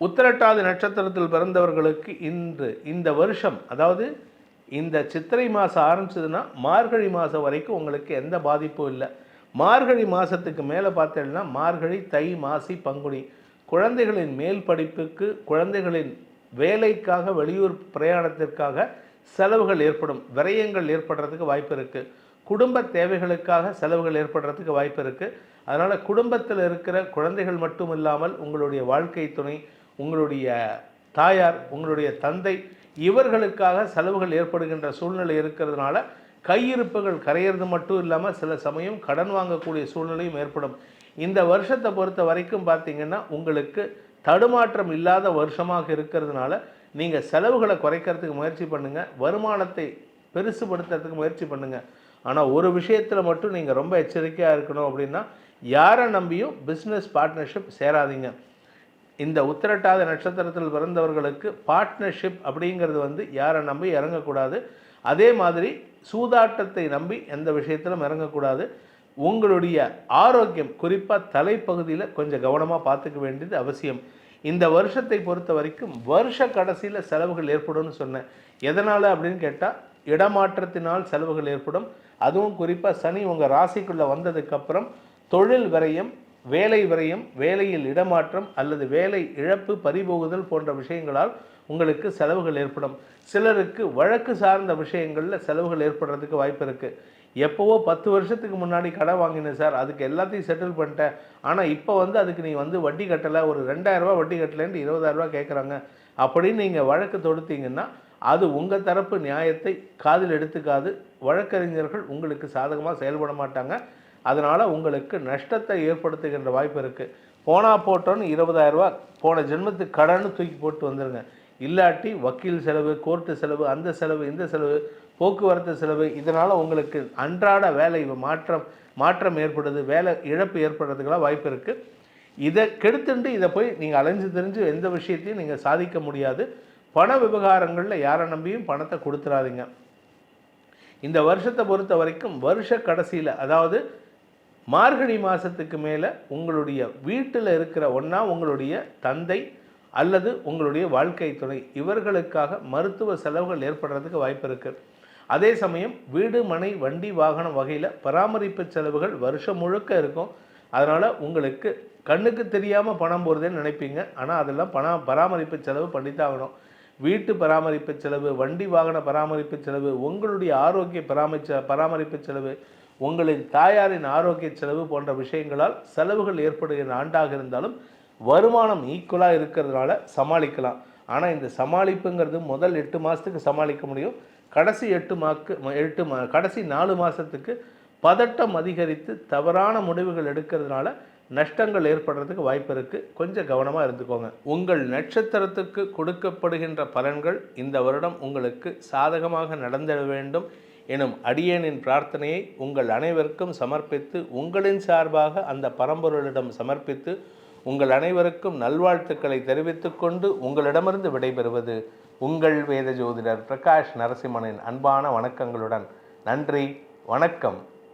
உத்திரட்டாதி நட்சத்திரத்தில் பிறந்தவர்களுக்கு இன்று இந்த வருஷம் அதாவது இந்த சித்திரை மாதம் ஆரம்பிச்சதுன்னா மார்கழி மாதம் வரைக்கும் உங்களுக்கு எந்த பாதிப்பும் இல்லை. மார்கழி மாதத்துக்கு மேலே பார்த்தீங்கன்னா மார்கழி தை மாசி பங்குனி. குழந்தைகளின் மேல் படிப்புக்கு குழந்தைகளின் வேலைக்காக வெளியூர் பிரயாணத்திற்காக செலவுகள் ஏற்படும் விரயங்கள் ஏற்படுறதுக்கு வாய்ப்பு இருக்குது குடும்ப தேவைகளுக்காக செலவுகள் ஏற்படுறதுக்கு வாய்ப்பு இருக்குது அதனால் குடும்பத்தில் இருக்கிற குழந்தைகள் மட்டும் இல்லாமல் உங்களுடைய வாழ்க்கை துணை உங்களுடைய தாயார் உங்களுடைய தந்தை இவர்களுக்காக செலவுகள் ஏற்படுகின்ற சூழ்நிலை இருக்கிறதுனால கையிருப்புகள் கரையிறது மட்டும் இல்லாமல் சில சமயம் கடன் வாங்கக்கூடிய சூழ்நிலையும் ஏற்படும். இந்த வருஷத்தை பொறுத்த வரைக்கும் பார்த்தீங்கன்னா உங்களுக்கு தடுமாற்றம் இல்லாத வருஷமாக இருக்கிறதுனால நீங்கள் செலவுகளை குறைக்கிறதுக்கு முயற்சி பண்ணுங்கள் வருமானத்தை பெருசுபடுத்துறதுக்கு முயற்சி பண்ணுங்கள் ஆனால் ஒரு விஷயத்தில் மட்டும் நீங்கள் ரொம்ப எச்சரிக்கையாக இருக்கணும் அப்படின்னா யாரை நம்பியும் பிஸ்னஸ் பார்ட்னர்ஷிப் சேராதீங்க. இந்த உத்திரட்டாத நட்சத்திரத்தில் பிறந்தவர்களுக்கு பார்ட்னர்ஷிப் அப்படிங்கிறது வந்து யாரை நம்பி இறங்கக்கூடாது. அதே மாதிரி சூதாட்டத்தை நம்பி எந்த விஷயத்திலும் இறங்கக்கூடாது. உங்களுடைய ஆரோக்கியம் குறிப்பாக தலைப்பகுதியில் கொஞ்சம் கவனமாக பார்த்துக்க வேண்டியது அவசியம். இந்த வருஷத்தை பொறுத்த வரைக்கும் வருஷ கடைசியில் செலவுகள் ஏற்படும்னு சொன்னேன். எதனால் அப்படின்னு கேட்டால் இடமாற்றத்தினால் செலவுகள் ஏற்படும். அதுவும் குறிப்பாக சனி உங்கள் ராசிக்குள்ளே வந்ததுக்கப்புறம் தொழில் விரயம் வேலை விரயம் வேலையில் இடமாற்றம் அல்லது வேலை இழப்பு பறிபோகுதல் போன்ற விஷயங்களால் உங்களுக்கு செலவுகள் ஏற்படும். சிலருக்கு வழக்கு சார்ந்த விஷயங்களில் செலவுகள் ஏற்படுறதுக்கு வாய்ப்பு இருக்குது எப்போவோ பத்து வருஷத்துக்கு முன்னாடி கடன் வாங்கினேன் சார் அதுக்கு எல்லாத்தையும் செட்டில் பண்ணிட்டேன். ஆனால் இப்போ வந்து அதுக்கு நீ வந்து வட்டி கட்டலை ஒரு ரெண்டாயிரரூபா வட்டி கட்டலைன்ட்டு இருபதாயிரரூபா கேட்குறாங்க அப்படின்னு நீங்கள் வழக்கு தொடுத்தீங்கன்னா அது உங்கள் தரப்பு நியாயத்தை காதில் எடுத்துக்காது. வழக்கறிஞர்கள் உங்களுக்கு சாதகமாக செயல்பட மாட்டாங்க. அதனால் உங்களுக்கு நஷ்டத்தை ஏற்படுத்துகின்ற வாய்ப்பு இருக்குது போனால் போட்டோன்னு இருபதாயிரரூபா போன ஜென்மத்துக்கு கடன்னு தூக்கி போட்டு வந்துடுங்க இல்லாட்டி வக்கீல் செலவு கோர்ட்டு செலவு அந்த செலவு இந்த செலவு போக்குவரத்து செலவு இதனால் உங்களுக்கு அன்றாட வேலை மாற்றம் மாற்றம் ஏற்படுது வேலை இழப்பு ஏற்படுறதுக்கெல்லாம் வாய்ப்பு இருக்குது இதை கெடுத்துட்டு இதை போய் நீங்கள் அலைஞ்சு தெரிஞ்சு எந்த விஷயத்தையும் நீங்கள் சாதிக்க முடியாது. பண விவகாரங்களில் யாரை நம்பியும் பணத்தை கொடுத்துறாதீங்க. இந்த வருஷத்தை பொறுத்த வரைக்கும் வருஷ கடைசியில் அதாவது மார்கழி மாதத்துக்கு மேலே உங்களுடைய வீட்டில் இருக்கிற ஒன்றா உங்களுடைய தந்தை அல்லது உங்களுடைய வாழ்க்கை துணை இவர்களுக்காக மருத்துவ செலவுகள் ஏற்படுறதுக்கு வாய்ப்பு இருக்குது அதே சமயம் வீடு மனை வண்டி வாகனம் வகையில் பராமரிப்பு செலவுகள் வருஷம் முழுக்க இருக்கும். அதனால் உங்களுக்கு கண்ணுக்கு தெரியாமல் பணம் போகிறதுன்னு நினைப்பீங்க. ஆனால் அதெல்லாம் பணம் பராமரிப்பு செலவு பண்ணித்தாகணும் வீட்டு பராமரிப்பு செலவு வண்டி வாகன பராமரிப்பு செலவு உங்களுடைய ஆரோக்கிய பராமரிச்ச பராமரிப்பு செலவு உங்களின் தாயாரின் ஆரோக்கிய செலவு போன்ற விஷயங்களால் செலவுகள் ஏற்படுகிற ஆண்டாக இருந்தாலும் வருமானம் ஈக்குவலாக இருக்கிறதுனால சமாளிக்கலாம். ஆனால் இந்த சமாளிப்புங்கிறது முதல் எட்டு மாதத்துக்கு சமாளிக்க முடியும். கடைசி எட்டு மாக்கு எட்டு மா கடைசி நாலு மாதத்துக்கு பதட்டம் அதிகரித்து தவறான முடிவுகள் எடுக்கிறதுனால நஷ்டங்கள் ஏற்படுறதுக்கு வாய்ப்பு இருக்குது கொஞ்சம் கவனமாக இருந்துக்கோங்க. உங்கள் நட்சத்திரத்துக்கு கொடுக்கப்படுகின்ற பலன்கள் இந்த வருடம் உங்களுக்கு சாதகமாக நடந்திட வேண்டும். எனும் அடியேனின் பிரார்த்தனையை உங்கள் அனைவருக்கும் சமர்ப்பித்து உங்களின் சார்பாக அந்த பரம்பொருளிடம் சமர்ப்பித்து உங்கள் அனைவருக்கும் நல்வாழ்த்துக்களை தெரிவித்துக்கொண்டு உங்களிடமிருந்து விடைபெறுவது உங்கள் வேத ஜோதிடர் பிரகாஷ் நரசிம்மனின் அன்பான வணக்கங்களுடன். நன்றி வணக்கம்.